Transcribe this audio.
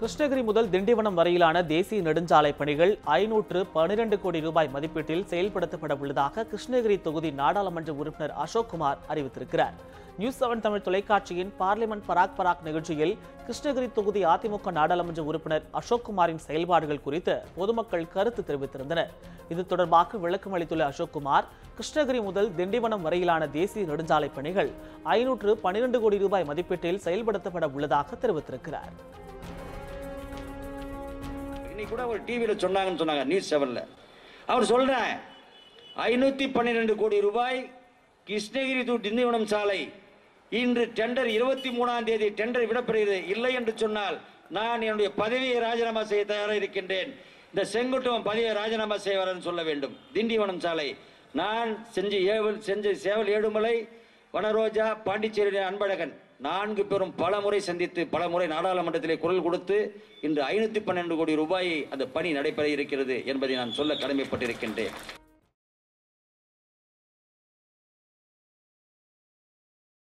கிருஷ்ணகிரி முதல் திண்டிவனம் வரையிலான தேசிய நெடுஞ்சாலை பணிகள் ஐநூற்று பனிரெண்டு கோடி ரூபாய் மதிப்பீட்டில் செயல்படுத்தப்பட உள்ளதாக கிருஷ்ணகிரி தொகுதி நாடாளுமன்ற உறுப்பினர் அசோக்குமார் அறிவித்திருக்கிறார். நியூஸ் செவன் தமிழ் தொலைக்காட்சியின் பார்லிமெண்ட் பராக் பராக் நிகழ்ச்சியில் கிருஷ்ணகிரி தொகுதி அதிமுக நாடாளுமன்ற உறுப்பினர் அசோக்குமாரின் செயல்பாடுகள் குறித்து பொதுமக்கள் கருத்து தெரிவித்திருந்தனர். இது தொடர்பாக விளக்கம் அளித்துள்ள அசோக்குமார் கிருஷ்ணகிரி முதல் திண்டிவனம் வரையிலான தேசிய நெடுஞ்சாலை பணிகள் ஐநூற்று பனிரெண்டு கோடி ரூபாய் மதிப்பீட்டில் செயல்படுத்தப்பட உள்ளதாக தெரிவித்திருக்கிறார். இன்னைக்கு கூட ஒரு டிவியில் சொன்னாங்கன்னு சொன்னாங்க நியூஸ் செவனில் அவர் சொல்கிறேன் ஐநூற்றி பன்னிரெண்டு கோடி ரூபாய் கிருஷ்ணகிரி டு திண்டிவனம் சாலை. இன்று டெண்டர் இருபத்தி மூணாம் தேதி டெண்டர் விடப்படுகிறது. இல்லை என்று சொன்னால் நான் என்னுடைய பதவியை ராஜினாமா செய்ய தயாராக இருக்கின்றேன். இந்த செங்குட்டுவன் பதவியை ராஜினாமா செய்வார்னு சொல்ல வேண்டும். திண்டிவனம் சாலை. நான் செஞ்சு ஏவல் செஞ்ச சேவல் ஏழுமலை வனரோஜா பாண்டிச்சேரியுடைய அன்பழகன். நான்கு பேரும் பல முறை சந்தித்து பல முறை நாடாளுமன்றத்திலே குரல் கொடுத்து இன்று ஐநூத்தி பன்னெண்டு கோடி ரூபாய் அந்த பணி நடைபெற இருக்கிறது என்பதை நான் சொல்ல கடமைப்பட்டிருக்கின்றேன்.